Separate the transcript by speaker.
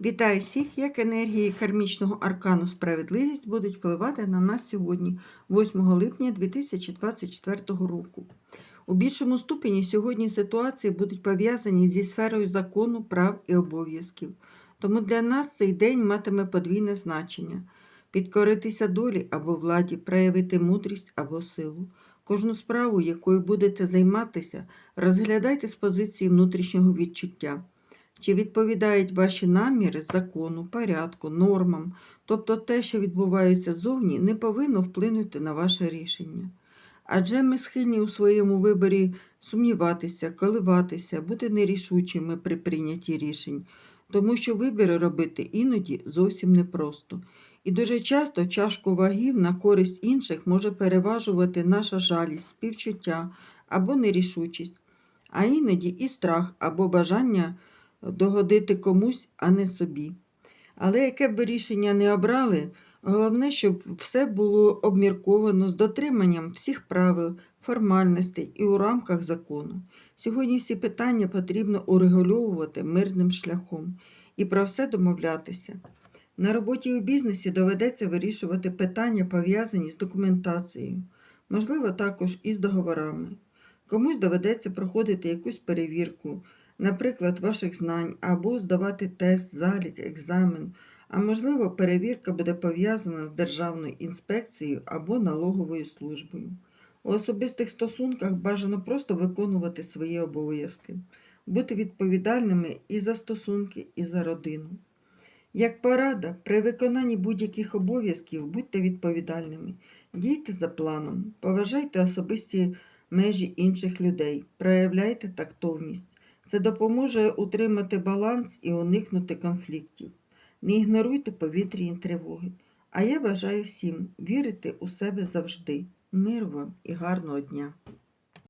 Speaker 1: Вітаю всіх, як енергії кармічного аркану справедливість будуть впливати на нас сьогодні, 8 липня 2024 року. У більшому ступені сьогодні ситуації будуть пов'язані зі сферою закону, прав і обов'язків. Тому для нас цей день матиме подвійне значення: підкоритися долі або владі, проявити мудрість або силу. Кожну справу, якою будете займатися, розглядайте з позиції внутрішнього відчуття. Чи відповідають ваші наміри закону, порядку, нормам, тобто те, що відбувається зовні, не повинно вплинути на ваше рішення. Адже ми схильні у своєму виборі сумніватися, коливатися, бути нерішучими при прийнятті рішень, тому що вибір робити іноді зовсім непросто. І дуже часто чашку вагів на користь інших може переважувати наша жалість, співчуття або нерішучість, а іноді і страх або бажання догодити комусь, а не собі. Але яке б ви рішення не обрали, головне, щоб все було обмірковано з дотриманням всіх правил, формальностей і у рамках закону. Сьогодні всі питання потрібно урегульовувати мирним шляхом і про все домовлятися. На роботі у бізнесі доведеться вирішувати питання, пов'язані з документацією, можливо, також і з договорами. Комусь доведеться проходити якусь перевірку, наприклад, ваших знань, або здавати тест, залік, екзамен, а можливо, перевірка буде пов'язана з Державною інспекцією або налоговою службою. У особистих стосунках бажано просто виконувати свої обов'язки, бути відповідальними і за стосунки, і за родину. Як порада, при виконанні будь-яких обов'язків будьте відповідальними, дійте за планом, поважайте особисті межі інших людей, проявляйте тактовність. Це допоможе утримати баланс і уникнути конфліктів. Не ігноруйте повітряні тривоги. А я бажаю всім вірити у себе завжди. Мир вам і гарного дня!